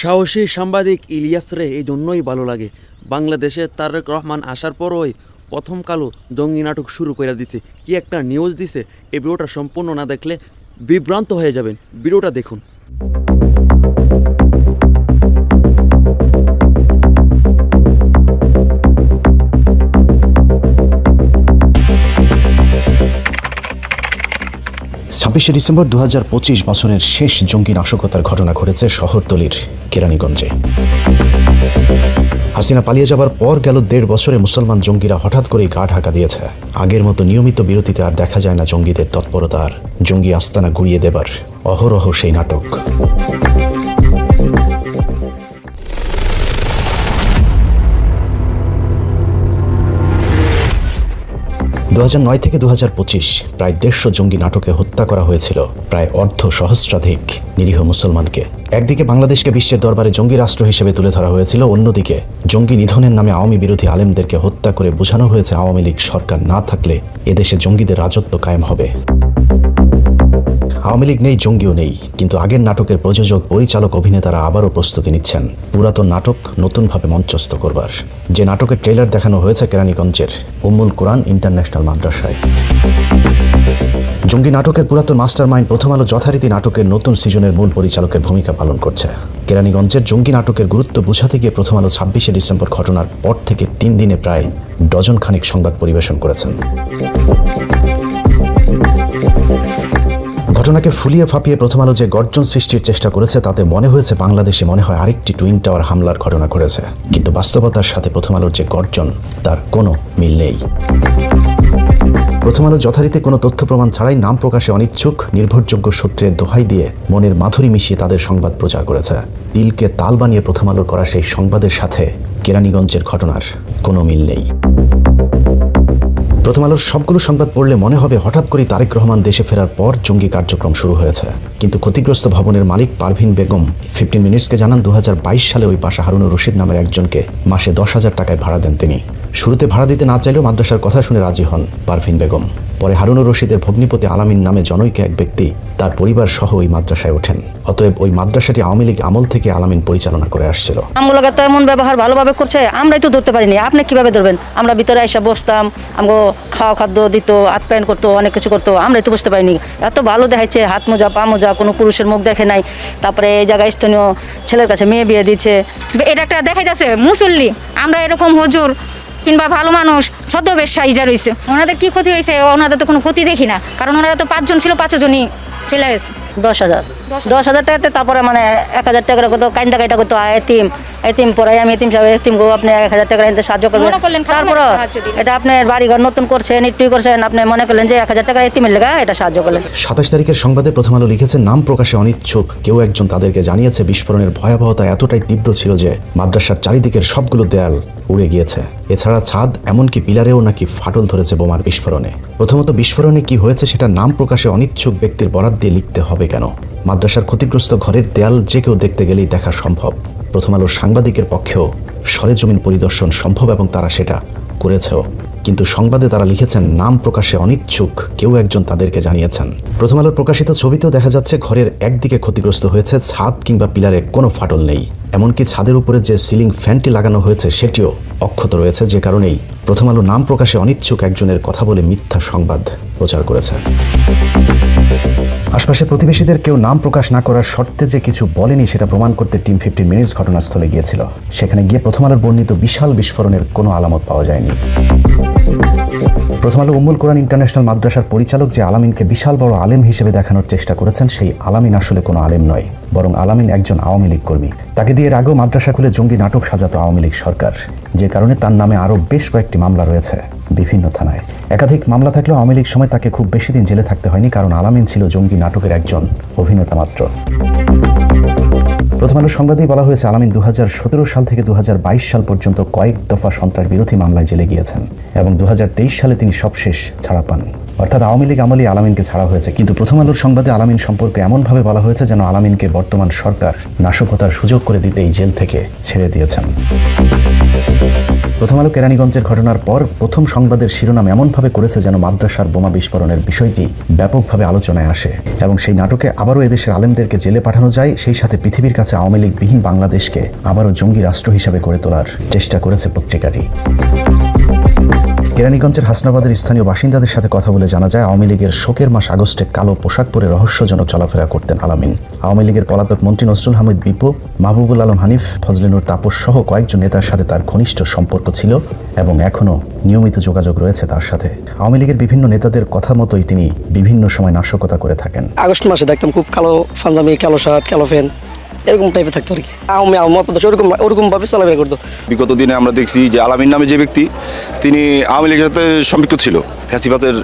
সাহসী সাংবাদিক ইলিয়াসরে এই জন্যই ভালো লাগে। বাংলাদেশে তারেক রহমান আসার পরই প্রথম কালো জঙ্গি নাটক শুরু করে দিছে। কি একটা নিউজ দিছে? এই ভিডিওটা সম্পূর্ণ না দেখলে বিভ্রান্ত হয়ে যাবেন। ভিডিওটা দেখুন। ছাব্বিশে ডিসেম্বর দু বছরের শেষ জঙ্গি নাশকতার ঘটনা ঘটেছে শহরতলির কেরানীগঞ্জে। হাসিনা পালিয়ে যাবার পর গেল দেড় বছরে মুসলমান জঙ্গিরা হঠাৎ করেই গা ঢাকা দিয়েছে। আগের মতো নিয়মিত বিরতিতে আর দেখা যায় না জঙ্গিদের তৎপরতার। জঙ্গি আস্তানা ঘুরিয়ে দেবার অহরহ সেই নাটক। দু নয় থেকে দু হাজার পঁচিশ প্রায় দেড়শো জঙ্গি নাটকে হত্যা করা হয়েছিল, প্রায় অর্ধ সহস্রাধিক নিরীহ মুসলমানকে। একদিকে বাংলাদেশকে বিশ্বের দরবারে জঙ্গি রাষ্ট্র হিসেবে তুলে ধরা হয়েছিল, অন্যদিকে জঙ্গি নিধনের নামে আওয়ামী বিরোধী আলেমদেরকে হত্যা করে বোঝানো হয়েছে আওয়ামী লীগ সরকার না থাকলে এদেশে জঙ্গিদের রাজত্ব কায়েম হবে। আওয়ামী লীগ নেই, জঙ্গিও নেই, কিন্তু আগের নাটকের প্রযোজক, পরিচালক, অভিনেতারা আবারও প্রস্তুতি নিচ্ছেন। পুরাতন নাটক নতুনভাবে মঞ্চস্থ করবার। যে নাটকের ট্রেলার দেখানো হয়েছে কেরানীগঞ্জের উম্মুল কোরআন ইন্টারন্যাশনাল মাদ্রাসায়। জঙ্গি নাটকের পুরাতন মাস্টার মাইন্ড প্রথম আলো যথারীতি নাটকের নতুন সিজনের মূল পরিচালকের ভূমিকা পালন করছে। কেরানীগঞ্জের জঙ্গি নাটকের গুরুত্ব বোঝাতে গিয়ে প্রথম আলো ছাব্বিশে ডিসেম্বর ঘটনার পর থেকে তিন দিনে প্রায় ডজন খানিক সংবাদ পরিবেশন করেছেন। ঘটনাকে ফুলিয়ে ফাঁপিয়ে প্রথম আলো যে গর্জন সৃষ্টির চেষ্টা করেছে, তাতে মনে হয়েছে বাংলাদেশে মনে হয় আরেকটি টুইন টাওয়ার হামলার ঘটনা ঘটেছে। কিন্তু বাস্তবতার সাথে প্রথম আলোর যে গর্জন, তার কোনো মিল নেই। প্রথম আলো যথারীতি কোনো তথ্য প্রমাণ ছাড়াই নাম প্রকাশে অনিচ্ছুক, নির্ভরযোগ্য সূত্রের দোহাই দিয়ে মনের মাধুরী মিশিয়ে তাদের সংবাদ প্রচার করেছে। তিলকে তাল বানিয়ে প্রথম আলোর করা সেই সংবাদের সাথে কেরানীগঞ্জের ঘটনার কোনো মিল নেই। প্রথম আলোর সবগুলো সংবাদ পড়লে মনে হবে হঠাৎ করে তারেক রহমান দেশে ফেরার পর জঙ্গি কার্যক্রম শুরু হয়েছে। কিন্তু ক্ষতিগ্রস্ত ভবনের মালিক পারভিন বেগম ফিফটিন মিনিটসকে জানান দু হাজার বাইশ সালে ওই পাশা হারুনুর রশিদ নামের একজনকে মাসে দশ হাজার টাকায় ভাড়া দেন তিনি। শুরুতে ভাড়া দিতে না চাইলেও মাদ্রাসার কথা শুনে রাজি হন পারভিন বেগম। পরে হারুনুর রশিদের ভগ্নিপতি আলামিন নামে জনৈক এক ব্যক্তি তার পরিবার সহ ওই মাদ্রাসায় ওঠেন। অতএব ওই মাদ্রাসাটি আওয়ামী লীগ আমল থেকে আলামিন পরিচালনা করে আসছিল। আমগুলোকে তো এমন ব্যবহার ভালোভাবে করছে আমরাই তো ধরতে পারিনি। আপনি কীভাবে ধরবেন? আমরা ভিতরে এসে বসতাম আমগো খাওয়া খাদ্য দিত হাত প্যান্ট করতো অনেক কিছু করতো আমরাই তো বুঝতে পারিনি। এত ভালো দেখাচ্ছে হাত মোজা পা মোজা কোনো পুরুষের মুখ দেখে নাই। তারপরে এই জায়গায় স্থানীয় ছেলের কাছে মেয়ে বিয়ে দিচ্ছে এটা একটা দেখা যাচ্ছে মুসল্লি আমরা এরকম হুজুর কিংবা ভালো মানুষ, ছদ্মবেশ সাইজা রয়েছে, ওনাদের কি ক্ষতি হয়েছে? ওনাদের তো কোনো ক্ষতি দেখি না। কারণ ওনারা তো পাঁচজন ছিল, পাঁচজনই চলে গেছে। দশ হাজার। দশ হাজার। টাকাতে তারপরে মানে এক হাজার টাকা কত কাইন্দা কাইটা করতো এতিম এতিম পরে আমি এতিম সাহেব এতিম গো আপনি এক হাজার টাকা এনতে সাহায্য করবেন। তারপর। এটা আপনার বাড়িঘর নতুন করছেন একটুই করছেন আপনি মনে করলেন যে এক হাজার টাকা এতিমের লেগা এটা সাহায্য করলেন। সাতাশ তারিখের সংবাদে প্রথম আলো লিখেছে নাম প্রকাশে অনিচ্ছুক। কেউ একজন তাদেরকে জানিয়েছে বিস্ফোরণের ভয়াবহতা এতটাই তীব্র ছিল যে মাদ্রাসার চারিদিকের সবগুলো দেয়াল উড়ে গিয়েছে। এছাড়া ছাদ এমনকি পিলারেও নাকি ফাটল ধরেছে বোমার বিস্ফোরণে। প্রথমত বিস্ফোরণে কি হয়েছে সেটা নাম প্রকাশে অনিচ্ছুক ব্যক্তির বরাদ দিয়ে লিখতে হবে কেন? মাদ্রাসার ক্ষতিগ্রস্ত ঘরের দেয়াল যে কেউ দেখতে গেলেই দেখা সম্ভব। প্রথম আলোর সাংবাদিকের পক্ষেও সরেজমিন পরিদর্শন সম্ভব এবং তারা সেটা করেছেও। কিন্তু সংবাদে তারা লিখেছেন, নাম প্রকাশে অনিচ্ছুক, কেউ একজন তাদেরকে জানিয়েছেন। প্রথম আলোর প্রকাশিত ছবিতেও দেখা যাচ্ছে, ঘরের একদিকে ক্ষতিগ্রস্ত হয়েছে ছাদ কিংবা পিলারে কোনো ফাটল নেই। এমনকি ছাদের উপরে যে সিলিং ফ্যানটি লাগানো হয়েছে সেটিও অক্ষত রয়েছে যে কারণেই প্রথম আলো নাম প্রকাশে অনিচ্ছুক একজনের কথা বলে মিথ্যা সংবাদ প্রচার করেছে। আশপাশের প্রতিবেশীদের কেউ নাম প্রকাশ না করার শর্তে যে কিছু বলেনি সেটা প্রমাণ করতে টিম ফিফটিন মিনিটস ঘটনাস্থলে গিয়েছিল। সেখানে গিয়ে প্রথম আলোর বর্ণিত বিশাল বিস্ফোরণের কোনো আলামত পাওয়া যায়নি। প্রথম আলো উম্মুল কোরআন ইন্টারন্যাশনাল মাদ্রাসার পরিচালক যে আলামিনকে বিশাল বড় আলেম হিসেবে দেখানোর চেষ্টা করেছেন, সেই আলামিন আসলে কোনো আলেম নয়, বরং আলামিন একজন আওয়ামী লীগ কর্মী। তাকে দিয়ে আগেও মাদ্রাসা খুলে জঙ্গি নাটক সাজাতো আওয়ামী লীগ সরকার। যে কারণে তার নামে আরও বেশ কয়েকটি মামলা রয়েছে বিভিন্ন থানায়। একাধিক মামলা থাকলেও আওয়ামী লীগ সময় তাকে খুব বেশি দিন জেলে থাকতে হয়নি, কারণ আলামিন ছিল জঙ্গি নাটকের একজন অভিনেতা মাত্র। প্রথম আলো সংবাদেই বলা হয়েছে, আলামিন দু সাল থেকে দুহাজার বাইশ সাল পর্যন্ত কয়েক দফা সন্ত্রাস বিরোধী মামলায় জেলে গিয়েছেন এবং দুহাজার তেইশ সালে তিনি সবশেষ ছাড়া পান। অর্থাৎ আওয়ামী লীগ আমলে আলামিনকে ছাড়া হয়েছে। কিন্তু প্রথম আলোর সংবাদে আলামিন সম্পর্কে এমনভাবে বলা হয়েছে যেন আলামিনকে বর্তমান সরকার নাশকতার সুযোগ করে দিতে এই জেল থেকে ছেড়ে দিয়েছেন। প্রথম আলো কেরানীগঞ্জের ঘটনার পর প্রথম সংবাদের শিরোনাম এমনভাবে করেছে যেন মাদ্রাসার বোমা বিস্ফোরণের বিষয়টি ব্যাপকভাবে আলোচনায় আসে এবং সেই নাটকে আবারও এদেশের আলেমদেরকে জেলে পাঠানো যায়, সেই সাথে পৃথিবীর কাছে আওয়ামী লীগবিহীন বাংলাদেশকে আবারও জঙ্গি রাষ্ট্র হিসাবে গড়ে তোলার চেষ্টা করেছে পত্রিকাটি। কেরানীগঞ্জের হাসনাবাদের স্থানীয় বাসিন্দাদের সাথে কথা বলে জানা যায়, আওয়ামী লীগের শোকের মাস আগস্টে কালো পোশাক পরে রহস্যজনক চলাফেরা করতেন আলামিন। আওয়ামী লীগের পলাতক মন্ত্রী নসরুল হামিদ বিপু, মাহবুবুল আলম হানিফ ফজলিনুর তাপস সহ কয়েকজন নেতার সাথে তার ঘনিষ্ঠ সম্পর্ক ছিল এবং এখনও নিয়মিত যোগাযোগ রয়েছে তার সাথে। আওয়ামী লীগের বিভিন্ন নেতাদের কথা মতোই তিনি বিভিন্ন সময় নাশকতা করে থাকেন। আগস্ট মাসে দেখতাম খুব কালো পাঞ্জাবি, কালো শার্ট, কালো প্যান্ট। এরকম টাইপের থাকতো আর কি। আমি আমার মতো ওরকম ওরকমভাবে চলাফেরা করতো। বিগত দিনে আমরা দেখছি যে আলামিন নামে যে ব্যক্তি তিনি আওয়ামী লীগের সাথে সম্পৃক্ত ছিল। ফ্যাসিবাদের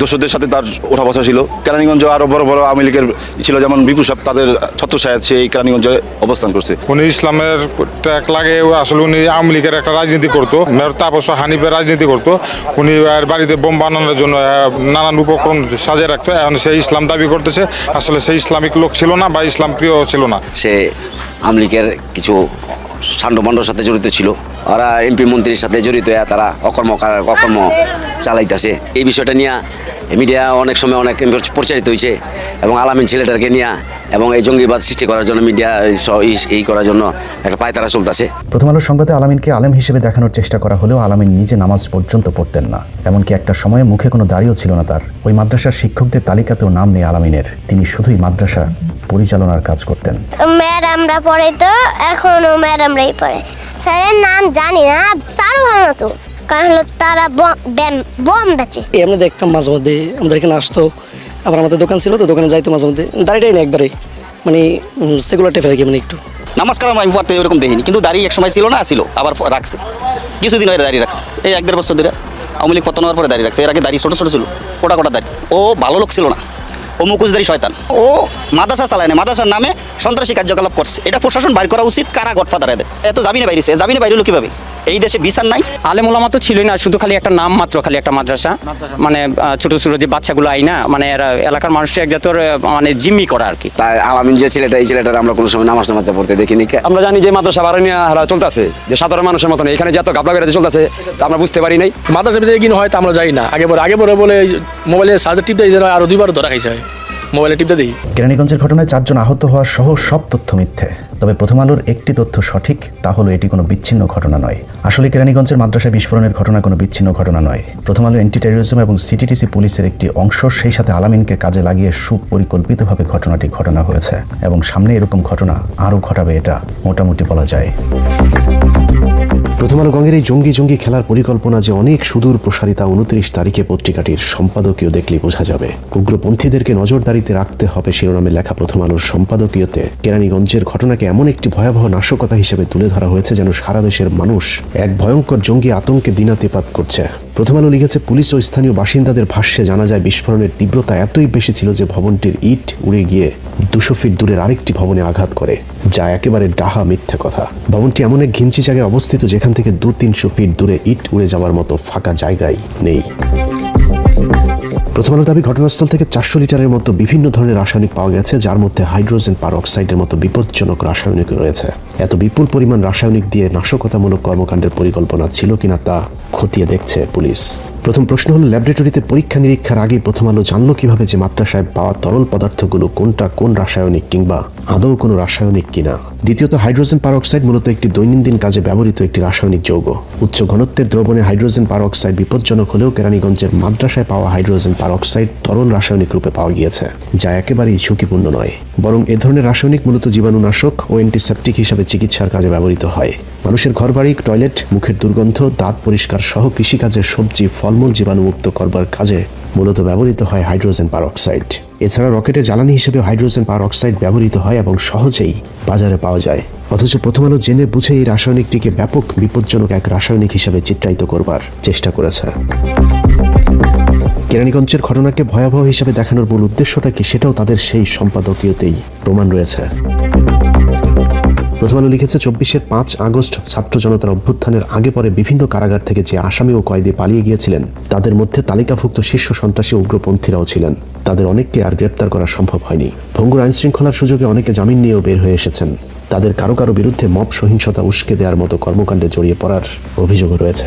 দোষদের সাথে তার ওঠা বসা ছিল। কেরানীগঞ্জ আরও বড় বড় আওয়ামী লীগের ছিল যেমন বিপু সাহেব তাদের ছত্রসায়াত সে এই কেরানীগঞ্জে অবস্থান করছে। উনি ইসলামের ট্যাগ লাগে আসলে উনি আওয়ামী লীগের একটা রাজনীতি করতো। মেয়র তাপস হানিফের রাজনীতি করতো। উনি এর বাড়িতে বোম বানানোর জন্য নানান উপকরণ সাজিয়ে রাখতো। এখন সে ইসলাম দাবি করতেছে। আসলে সে ইসলামিক লোক ছিল না বা ইসলাম প্রিয় ছিল না। সে আমলিকের কিছু সান্ডমান্ডর সাথে জড়িত ছিল। ওরা এমপি মন্ত্রীর সাথে জড়িত তারা অকর্ম কার- অকর্ম চালাইতেছে। এই বিষয়টা নিয়ে মিডিয়া অনেক সময় অনেক প্রচারিত হয়েছে এবং আলামিন ছেলেটাকে নিয়ে এবং এই জঙ্গিবাদ সৃষ্টি করার জন্য মিডিয়া এই করার জন্য একটা পায়তারা চলতেছে। প্রথম আলোর সংবাদে আলামিনকে আলেম হিসেবে দেখানোর চেষ্টা করা হলেও আলামিন নিজে নামাজ পর্যন্ত পড়তেন না। এমনকি একটা সময়ে মুখে কোনো দাড়িও ছিল না তার। ওই মাদ্রাসার শিক্ষকদের তালিকাতেও নাম নেই আলামিনের। তিনি শুধুই মাদ্রাসা পরিচালনার কাজ করতেন। ম্যাডামরা পড়ে তো এখনও ম্যাডামরাই পড়ে। স্যারের নাম জানি না স্যারও ভালো তো। কারণ হলো তারা বম- বেচে। আমরা দেখতাম মাঝে মধ্যে আমাদের এখানে আসতো আবার আমাদের দোকান ছিল, তো দোকানে যাইতো মাঝে মধ্যে। দাঁড়িয়ে না একবারে। মানে সেগুলার টাইপের আর কি মানে একটু। নমস্কার, আমি পড়তে এরকম দেখিনি। কিন্তু দাঁড়িয়ে এক সময় ছিল না, ছিল। আবার রাখছে। কিছুদিন হয়ে দাঁড়িয়ে রাখছে। এই এক দেড় বছর ধরে আওয়ামী লীগ পতন হওয়ার পরে দাড়ি রাখছে। এর আগে দাঁড়িয়ে ছোটো ছোটো ছিল। কোটা কোটা দাঁড়িয়ে ও ভালো লোক ছিল না। ও মুখোশদারি শয়তান। ও মাদ্রাসা চালায় না। মাদ্রাসার নামে সন্ত্রাসী কার্যকলাপ করছে। এটা প্রশাসন বাইর করা উচিত। কারা গডফাদার এদের? এত জামিনে বাইরেছে। জামিনে বাইরে হলো কীভাবে? এই দেশে বিচার নাই? আলেম ওলামা তো ছিলই না শুধু খালি একটা নাম মাত্র খালি একটা মাদ্রাসা। মানে ছোট ছোট যে বাচ্চাগুলো আই না মানে এরা এলাকার মানুষটা এক জাতর মানে জিম্মি করা আর কি। তাই আলামিন যে ছেলেটা এই ছেলেটার আমরা কোনো সময় নামাজ নামাজ পড়তে দেখিনি আমরা জানি যে মাদ্রাসা বাড়ি নিয়ে হারা চলতেছে যে সাধারণ মানুষের মতন এখানে যে এত গাবলা বেড়াতে চলতেছে তা আমরা বুঝতে পারি নাই। মাদ্রাসা ভিতরে কিনো হয় তা আমরা যাই না। আগে পরে আগে পরে বলে মোবাইলে চার্জার টিপতে এই আরও দুইবার ধরা খাইছে মোবাইলে টিপতে দিই। কেরানীগঞ্জের ঘটনায় চারজন আহত হওয়া সহ সব তথ্য মিথ্যে। তবে প্রথম আলোর একটি তথ্য সঠিক, তা হলো এটি কোনো বিচ্ছিন্ন ঘটনা নয়। আসলে কেরানীগঞ্জের মাদ্রাসায় বিস্ফোরণের ঘটনা কোনো বিচ্ছিন্ন ঘটনা নয়। প্রথম আলো অ্যান্টি টেরোরিজম এবং সিটিটিসি পুলিশের একটি অংশ, সেই সাথে আলামিনকে কাজে লাগিয়ে সুপরিকল্পিতভাবে ঘটনাটি ঘটনা হয়েছে। এবং সামনে এরকম ঘটনা আরও ঘটাবে এটা মোটামুটি বলা যায়। প্রথম আলো গঙ্গের এই জঙ্গি জঙ্গি খেলার পরিকল্পনা যে অনেক সুদূর প্রসারিতা উনত্রিশ তারিখে পত্রিকাটির সম্পাদকীয় দেখলে বোঝা যাবে। উগ্রপন্থীদেরকে নজরদারিতে রাখতে হবে শিরোনামে লেখা প্রথম আলোর সম্পাদকীয়তে। কেরানীগঞ্জের ঘটনাকে এমন একটি ভয়াবহ নাশকতা হিসেবে তুলে ধরা হয়েছে যেন সারা দেশের মানুষ এক ভয়ঙ্কর জঙ্গি আতঙ্কে দিনাতেপাত করছে। প্রথম আলো লিখেছে, পুলিশ ও স্থানীয় বাসিন্দাদের ভাষ্যে জানা যায়, বিস্ফোরণের তীব্রতা এতই বেশি ছিল যে ভবনটির ইট উড়ে গিয়ে দুশো ফিট দূরের আরেকটি ভবনে আঘাত করে, যা একেবারে ডাহা মিথ্যে কথা। ভবনটি এমন এক ঘিঞ্চি জায়গায় অবস্থিত, যেখান থেকে দু তিনশো ফিট দূরে ইট উড়ে যাওয়ার মতো ফাঁকা জায়গায় নেই। প্রথম আলো দাবি, ঘটনাস্থল থেকে চারশো লিটারের মতো বিভিন্ন ধরনের রাসায়নিক পাওয়া গেছে, যার মধ্যে হাইড্রোজেন পারঅক্সাইডের মতো বিপজ্জনক রাসায়নিক রয়েছে। এত বিপুল পরিমাণ রাসায়নিক দিয়ে নাশকতামূলক কর্মকাণ্ডের পরিকল্পনা ছিল কিনা তা খতিয়ে দেখছে পুলিশ। প্রথম প্রশ্ন হলো ল্যাবরেটরিতে পরীক্ষা নিরীক্ষার আগে প্রথম আলো জানলো কীভাবে যে মাত্রাসায় পাওয়া তরল পদার্থগুলো কোনটা কোন রাসায়নিক কিংবা আদৌ কোনো রাসায়নিক কিনা? দ্বিতীয়ত, হাইড্রোজেন পারঅক্সাইড মূলত একটি দৈনন্দিন কাজে ব্যবহৃত একটি রাসায়নিক যৌগ। উচ্চ ঘনত্বের দ্রবণে হাইড্রোজেন পারঅক্সাইড বিপজ্জনক হলেও কেরানীগঞ্জের মাদ্রাসায় পাওয়া হাইড্রোজেন পারঅক্সাইড তরল রাসায়নিক রূপে পাওয়া গিয়েছে, যা একেবারেই ঝুঁকিপূর্ণ নয়, বরং এ ধরনের রাসায়নিক মূলত জীবাণুনাশক ও অ্যান্টিসেপটিক হিসাবে চিকিৎসার কাজে ব্যবহৃত হয়। মানুষের ঘরবাড়ি, টয়লেট, মুখের দুর্গন্ধ, দাঁত পরিষ্কার সহ কৃষিকাজের সবজি, ফলমূল জীবাণুমুক্ত করবার কাজে মূলত ব্যবহৃত হয় হাইড্রোজেন পারঅক্সাইড। এছাড়া রকেটের জ্বালানি হিসেবে হাইড্রোজেন পারঅক্সাইড ব্যবহৃত হয় এবং সহজেই বাজারে পাওয়া যায়। অথচ প্রথম আলো জেনে বুঝে এই রাসায়নিকটিকে ব্যাপক বিপজ্জনক এক রাসায়নিক হিসেবে চিত্রায়িত করবার চেষ্টা করেছে। কেরানীগঞ্জের ঘটনাকে ভয়াবহ হিসেবে দেখানোর মূল উদ্দেশ্যটা কি সেটাও তাদের সেই সম্পাদকীয়তেই প্রমাণ রয়েছে। প্রথম আলো লিখেছে চব্বিশের পাঁচ আগস্ট ছাত্র জনতার অভ্যুত্থানের আগে পরে বিভিন্ন কারাগার থেকে যে আসামি ও কয়েদি পালিয়ে গিয়েছিলেন, তাদের মধ্যে তালিকাভুক্ত শীর্ষ সন্ত্রাসী উগ্রপন্থীরাও ছিলেন। তাদের অনেককে আর গ্রেপ্তার করা সম্ভব হয়নি। ভঙ্গুর আইন শৃঙ্খলার সুযোগে অনেকে জামিন নিয়েও বের হয়ে এসেছেন। তাদের কারও কারও বিরুদ্ধে মব সহিংসতা উস্কে দেওয়ার মতো কর্মকাণ্ডে জড়িয়ে পড়ার অভিযোগও রয়েছে।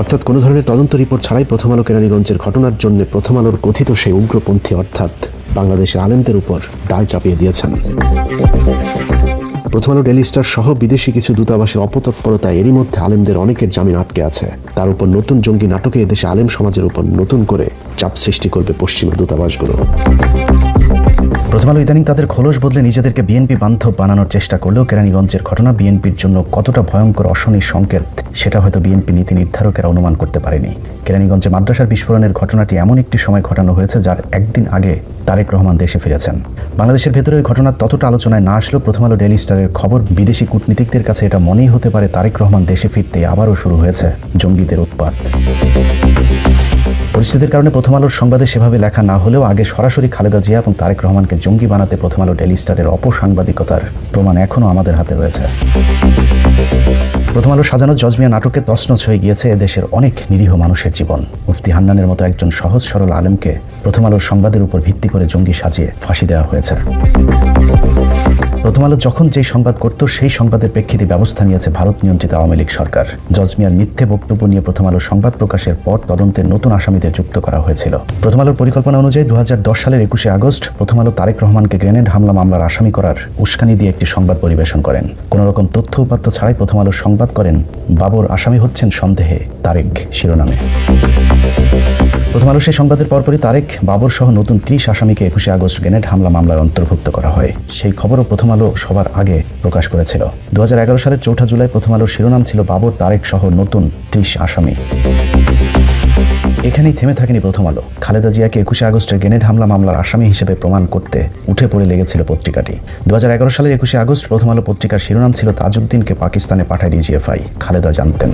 অর্থাৎ কোনো ধরনের তদন্ত রিপোর্ট ছাড়াই প্রথম আলো কেরানীগঞ্জের ঘটনার জন্য প্রথম আলোর কথিত সেই উগ্রপন্থী, অর্থাৎ বাংলাদেশের আলেমদের উপর দায় চাপিয়ে দিয়েছেন। প্রথম আলো ডেলি স্টার সহ বিদেশি কিছু দূতাবাসের অপতৎপরতা এরই মধ্যে আলেমদের অনেকের জামিন আটকে আছে। তার উপর নতুন জঙ্গি নাটকে এদেশে আলেম সমাজের উপর নতুন করে চাপ সৃষ্টি করবে পশ্চিমা দূতাবাসগুলো। প্রথম আলো ইদানিং তাদের খোলস বদলে নিজেদেরকে বিএনপি বান্ধব বানানোর চেষ্টা করলেও কেরানীগঞ্জের ঘটনা বিএনপির জন্য কতটা ভয়ঙ্কর অশনির সংকেত, সেটা হয়তো বিএনপি নীতি নির্ধারকেরা অনুমান করতে পারেনি। কেরানীগঞ্জে মাদ্রাসার বিস্ফোরণের ঘটনাটি এমন একটি সময় ঘটানো হয়েছে যার একদিন আগে তারেক রহমান দেশে ফিরেছেন। বাংলাদেশের ভেতরে ওই ঘটনার ততটা আলোচনায় না আসলেও প্রথম আলো ডেলি স্টারের খবর বিদেশি কূটনীতিকদের কাছে এটা মনেই হতে পারে তারেক রহমান দেশে ফিরতে আবারও শুরু হয়েছে জঙ্গিদের উৎপাত। পরিস্থিতির কারণে প্রথম আলোর সংবাদে সেভাবে লেখা না হলেও আগে সরাসরি খালেদা জিয়া এবং তারেক রহমানকে জঙ্গি বানাতে প্রথম আলো ডেলি স্টারের অপসাংবাদিকতার প্রমাণ এখনও আমাদের হাতে রয়েছে। প্রথম আলো সাজানো জজমিয়া নাটকে তছনছ হয়ে গিয়েছে এদেশের অনেক নিরীহ মানুষের জীবন। মুফতি হান্নানের মতো একজন সহজ সরল আলেমকে প্রথম আলোর সংবাদের উপর ভিত্তি করে জঙ্গি সাজিয়ে ফাঁসি দেওয়া হয়েছে। প্রথম আলো যখন যেই সংবাদ করত, সেই সংবাদের প্রেক্ষিতে ব্যবস্থা নিয়েছে ভারত নিয়ন্ত্রিত আওয়ামী লীগ সরকার। জজমিয়ার মিথ্যে বক্তব্য নিয়ে প্রথম আলো সংবাদ প্রকাশের পর তদন্তের নতুন আসামিদের যুক্ত করা হয়েছিল। প্রথম আলোর পরিকল্পনা অনুযায়ী দু হাজার দশ সালের একুশে আগস্ট প্রথম আলো তারেক রহমানকে গ্রেনেড হামলা মামলার আসামি করার উস্কানি দিয়ে একটি সংবাদ পরিবেশন করেন। কোন রকম তথ্য উপাত্ত ছাড়াই প্রথম আলো সংবাদ করেন বাবর আসামি হচ্ছেন সন্দেহে তারেক শিরোনামে। প্রথম আলো সেই সংবাদের পরপরই তারেক বাবর সহ নতুন ত্রিশ আসামিকে একুশে আগস্ট গ্রেনেড হামলা মামলার অন্তর্ভুক্ত করা হয়। সেই খবরও প্রথম আলো সবার আগে প্রকাশ করেছিল। দু হাজার এগারো সালের চৌঠা জুলাই প্রথম আলোর শিরোনাম ছিল বাবর, তারেক সহ নতুন ত্রিশ আসামি। এখানেই থেমে থাকেনি প্রথম আলো। খালেদা জিয়াকে একুশে আগস্টের গ্রেনেড হামলা মামলার আসামি হিসেবে প্রমাণ করতে উঠে পড়ে লেগেছিল পত্রিকাটি। দু হাজার এগারো সালের একুশে আগস্ট প্রথম আলো পত্রিকার শিরোনাম ছিল তাজউদ্দিনকে পাকিস্তানে পাঠায় ডিজিএফআই। খালেদা জানতেন।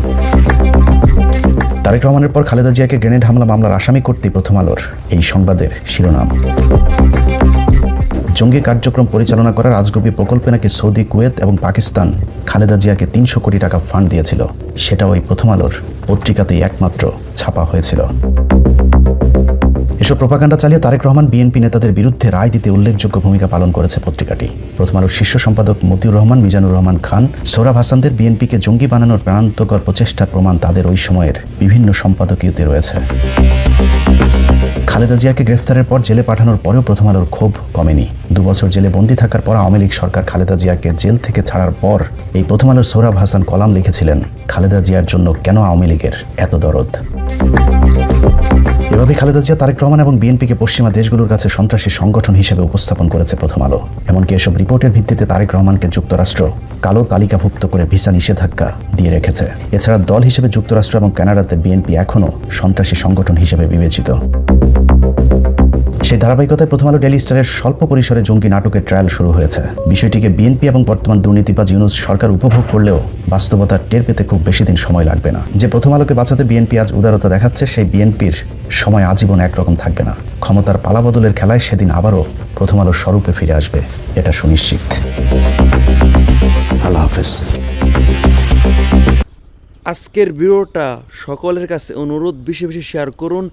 তারেক রহমানের পর খালেদা জিয়াকে গ্রেনেড হামলা মামলার আসামি করতে প্রথম আলোর এই সংবাদের শিরোনাম। জঙ্গি কার্যক্রম পরিচালনা করার আজগবি প্রকল্পে নাকি সৌদি, কুয়েত এবং পাকিস্তান খালেদা জিয়াকে তিনশো কোটি টাকা ফান্ড দিয়েছিল। সেটা ওই প্রথম আলোর পত্রিকাতেই একমাত্র ছাপা হয়েছিল। এসব প্রপাগান্ডা চালিয়ে তারেক রহমান বিএনপি নেতাদের বিরুদ্ধে রায় দিতে উল্লেখযোগ্য ভূমিকা পালন করেছে পত্রিকাটি। প্রথম আলোর শীর্ষ সম্পাদক মতিউর রহমান, মিজানুর রহমান খান সোহরাব হাসানদের বিএনপিকে জঙ্গি বানানোর প্রাণান্তকর প্রচেষ্টার প্রমাণ তাদের ওই সময়ের বিভিন্ন সম্পাদকীয়তে রয়েছে। খালেদা জিয়াকে গ্রেফতারের পর জেলে পাঠানোর পরেও প্রথম আলোর ক্ষোভ কমেনি। দুবছর জেলে বন্দী থাকার পর আওয়ামী লীগ সরকার খালেদা জিয়াকে জেল থেকে ছাড়ার পর এই প্রথম আলোর সোহরাব হাসান কলাম লিখেছিলেন, খালেদা জিয়ার জন্য কেন আওয়ামী লীগের এত দরদ? এভাবে খালেদা জিয়া, তারেক রহমান এবং বিএনপিকে পশ্চিমা দেশগুলোর কাছে সন্ত্রাসী সংগঠন হিসেবে উপস্থাপন করেছে প্রথম আলো। এমনকি এসব রিপোর্টের ভিত্তিতে তারেক রহমানকে যুক্তরাষ্ট্র কালো তালিকাভুক্ত করে ভিসা নিষেধাজ্ঞা দিয়ে রেখেছে। এছাড়া দল হিসেবে যুক্তরাষ্ট্র এবং কানাডাতে বিএনপি এখনও সন্ত্রাসী সংগঠন হিসেবে বিবেচিত। সেই ধারাবাহিকতায় প্রথম আলো ডেলি স্টারের স্বল্প পরিসরে জঙ্গি নাটকের ট্রায়াল শুরু হয়েছে। বিষয়টিকে বিএনপি এবং বর্তমান দুর্নীতিবাজ ইউনুস সরকার উপভোগ করলেও বাস্তবতার টের পেতে খুব বেশি দিন সময় লাগবে না। যে প্রথম আলোকে বাঁচাতে বিএনপি আজ উদারতা দেখাচ্ছে, সেই বিএনপির সময় আজীবন একরকম থাকবে না। ক্ষমতার পালাবদলের খেলায় সেদিন আবারও প্রথম আলোর স্বরূপে ফিরে আসবে, এটা সুনিশ্চিত। আল্লাহ হাফেজ। আজকের ভিডিওটা সকলের কাছে অনুরোধ, বেশি বেশি শেয়ার করুন।